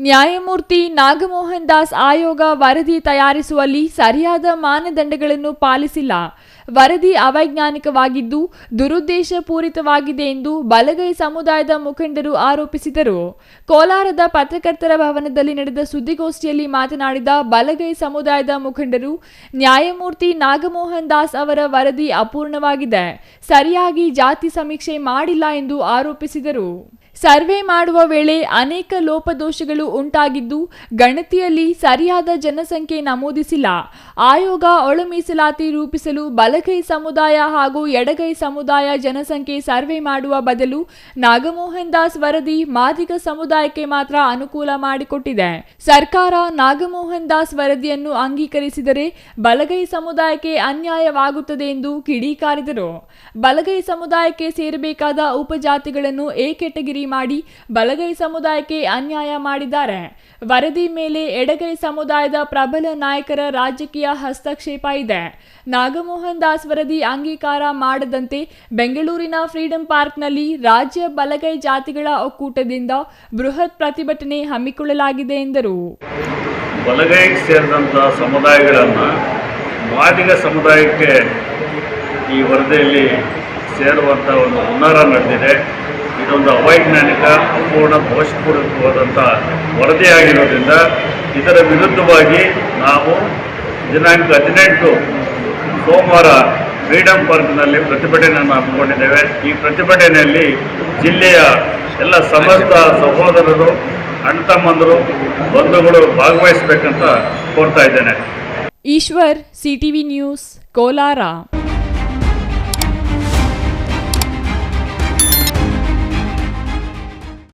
ನ್ಯಾಯಮೂರ್ತಿ ನಾಗಮೋಹನ್ ದಾಸ್ ಆಯೋಗ ವರದಿ ತಯಾರಿಸುವಲ್ಲಿ ಸರಿಯಾದ ಮಾನದಂಡಗಳನ್ನು ಪಾಲಿಸಿಲ್ಲ. ವರದಿ ಅವೈಜ್ಞಾನಿಕವಾಗಿದ್ದು, ದುರುದ್ದೇಶಪೂರಿತವಾಗಿದೆ ಎಂದು ಬಲಗೈ ಸಮುದಾಯದ ಮುಖಂಡರು ಆರೋಪಿಸಿದರು. ಕೋಲಾರದ ಪತ್ರಕರ್ತರ ಭವನದಲ್ಲಿ ನಡೆದ ಸುದ್ದಿಗೋಷ್ಠಿಯಲ್ಲಿ ಮಾತನಾಡಿದ ಬಲಗೈ ಸಮುದಾಯದ ಮುಖಂಡರು, ನ್ಯಾಯಮೂರ್ತಿ ನಾಗಮೋಹನ್ ದಾಸ್ ಅವರ ವರದಿ ಅಪೂರ್ಣವಾಗಿದೆ. ಸರಿಯಾಗಿ ಜಾತಿ ಸಮೀಕ್ಷೆ ಮಾಡಿಲ್ಲ ಎಂದು ಆರೋಪಿಸಿದರು. ಸರ್ವೆ ಮಾಡುವ ವೇಳೆ ಅನೇಕ ಲೋಪದೋಷಗಳು ಉಂಟಾಗಿದ್ದು ಗಣತಿಯಲ್ಲಿ ಸರಿಯಾದ ಜನಸಂಖ್ಯೆ ನಮೂದಿಸಿಲ್ಲ. ಆಯೋಗ ಒಳ ಮೀಸಲಾತಿ ರೂಪಿಸಲು ಬಲಗೈ ಸಮುದಾಯ ಹಾಗೂ ಎಡಗೈ ಸಮುದಾಯ ಜನಸಂಖ್ಯೆ ಸರ್ವೆ ಮಾಡುವ ಬದಲು ನಾಗಮೋಹನ್ ದಾಸ್ ವರದಿ ಮಾದಿಗ ಸಮುದಾಯಕ್ಕೆ ಮಾತ್ರ ಅನುಕೂಲ ಮಾಡಿಕೊಟ್ಟಿದೆ. ಸರ್ಕಾರ ನಾಗಮೋಹನ್ ದಾಸ್ ವರದಿಯನ್ನು ಅಂಗೀಕರಿಸಿದರೆ ಬಲಗೈ ಸಮುದಾಯಕ್ಕೆ ಅನ್ಯಾಯವಾಗುತ್ತದೆ ಎಂದು ಕಿಡಿಕಾರಿದರು. ಬಲಗೈ ಸಮುದಾಯಕ್ಕೆ ಸೇರಬೇಕಾದ ಉಪಜಾತಿಗಳನ್ನು ಎ ಕೆಟಗಿರಿ ಮಾಡಿ ಬಲಗೈ ಸಮುದಾಯಕ್ಕೆ ಅನ್ಯಾಯ ಮಾಡಿದ್ದಾರೆ. ವರದಿ ಮೇಲೆ ಎಡಗೈ ಸಮುದಾಯದ ಪ್ರಬಲ ನಾಯಕರ ರಾಜಕೀಯ ಹಸ್ತಕ್ಷೇಪ ಇದೆ. ನಾಗಮೋಹನ್ ದಾಸ್ ವರದಿ ಅಂಗೀಕಾರ ಮಾಡದಂತೆ ಬೆಂಗಳೂರಿನ ಫ್ರೀಡಂ ಪಾರ್ಕ್ನಲ್ಲಿ ರಾಜ್ಯ ಬಲಗೈ ಜಾತಿಗಳ ಒಕ್ಕೂಟದಿಂದ ಬೃಹತ್ ಪ್ರತಿಭಟನೆ ಹಮ್ಮಿಕೊಳ್ಳಲಾಗಿದೆ ಎಂದರು. ಬಲಗೈಗೆ ಸೇರಿದಂಥ ಸಮುದಾಯಗಳನ್ನು ಮಾದಿಗ ಸಮುದಾಯಕ್ಕೆ ಈ ವರದಿಯಲ್ಲಿ ಸೇರುವಂಥ ಒಂದು ಹುನ್ನಾರ ನಡೆದಿದೆ. ಇದೊಂದು ಅವೈಜ್ಞಾನಿಕ ಅಪೂರ್ಣ ದೋಷಪೂರಿತವಾದಂಥ ವರದಿಯಾಗಿರೋದ್ರಿಂದ ಇದರ ವಿರುದ್ಧವಾಗಿ ನಾವು ದಿನಾಂಕ ಹದಿನೆಂಟು ಸೋಮವಾರ ಫ್ರೀಡಂ ಪಾರ್ಕ್ನಲ್ಲಿ ಪ್ರತಿಭಟನೆಯನ್ನು ಹಮ್ಮಿಕೊಂಡಿದ್ದೇವೆ. ಈ ಪ್ರತಿಭಟನೆಯಲ್ಲಿ ಜಿಲ್ಲೆಯ ಎಲ್ಲ ಸಮಸ್ತ ಸಹೋದರರು ಅಣ್ಣ ತಮ್ಮಂದರು ಬಂಧುಗಳು ಭಾಗವಹಿಸಬೇಕಂತ ಕೋರ್ತಾ ಇದ್ದೇನೆ. Eshwar, CTV news, Kolar.